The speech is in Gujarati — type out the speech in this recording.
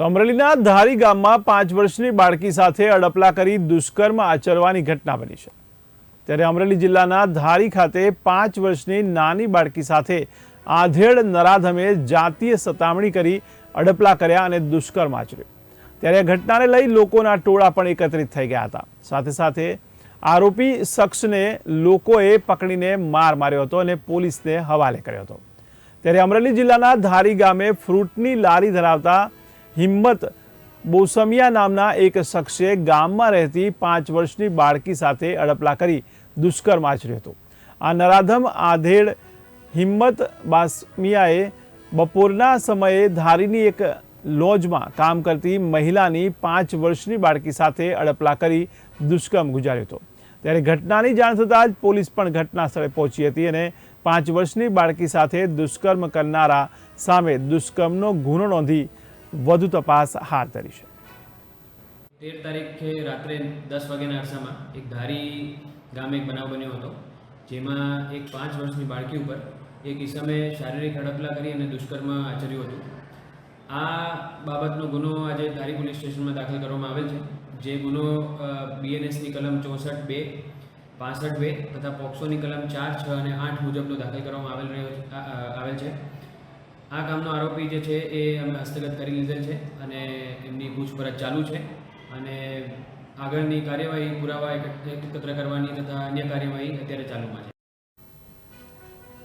તો અમરેલીના ધારી ગામમાં પાંચ વર્ષની બાળકી સાથે અડપલા કરી દુષ્કર્મ આચરવાની ઘટના બની છે. ત્યારે અમરેલી જિલ્લાના ધારી ખાતે પાંચ વર્ષની નાની બાળકી સાથે આધેડ નરાધમે જાતીય સતામણી કરી અડપલા કર્યા અને દુષ્કર્મ આચર્યું. ત્યારે ઘટનાને લઈ લોકોના ટોળા પણ એકત્રિત થઈ ગયા હતા. સાથે સાથે આરોપી શખ્સને લોકોએ પકડીને માર માર્યો હતો અને પોલીસને હવાલે કર્યો હતો. ત્યારે અમરેલી જિલ્લાના ધારી ગામે ફ્રૂટની લારી ધરાવતા હિંમત બોસમિયા નામના એક શખ્સે ગામમાં રહેતી પાંચ વર્ષની બાળકી સાથે અડપલા કરી દુષ્કર્મ આચર્યો હતો. આ નરાધમ આધેડ હિંમત બાસમિયાએ બપોરના સમયે ધારીની એક લોજમાં કામ કરતી મહિલાની પાંચ વર્ષની બાળકી સાથે અડપલા કરી દુષ્કર્મ ગુજાર્યો હતો. ત્યારે ઘટનાની જાણ થતાં જ પોલીસ પણ ઘટના સ્થળે પહોંચી હતી અને પાંચ વર્ષની બાળકી સાથે દુષ્કર્મ કરનારા સામે દુષ્કર્મનો ગુનો નોંધી વધુ તપાસ હાથ ધરી છે. તેર તારીખે રાત્રે દસ વાગ્યાના અરસામાં એક ધારી ગામે એક બનાવ બન્યો હતો, જેમાં એક પાંચ વર્ષની બાળકી ઉપર એક ઈસમે શારીરિક હડપલા કરી અને દુષ્કર્મ આચર્યું હતું. આ બાબતનો ગુનો આજે ધારી પોલીસ સ્ટેશનમાં દાખલ કરવામાં આવેલ છે, જે ગુનો બીએનએસની કલમ ચોસઠ બે, પાસઠ બે તથા પોક્સોની કલમ ચાર, છ અને આઠ મુજબનો દાખલ કરવામાં આવેલ રહ્યો આવેલ છે. આ કામનો આરોપી જે છે એ અમે હસ્તગત કરી લીધેલ છે અને એમની પૂછપરછ ચાલુ છે અને આગળની કાર્યવાહી પુરાવા એકત્ર કરવાની તથા અન્ય કાર્યવાહી અત્યારે ચાલુમાં છે.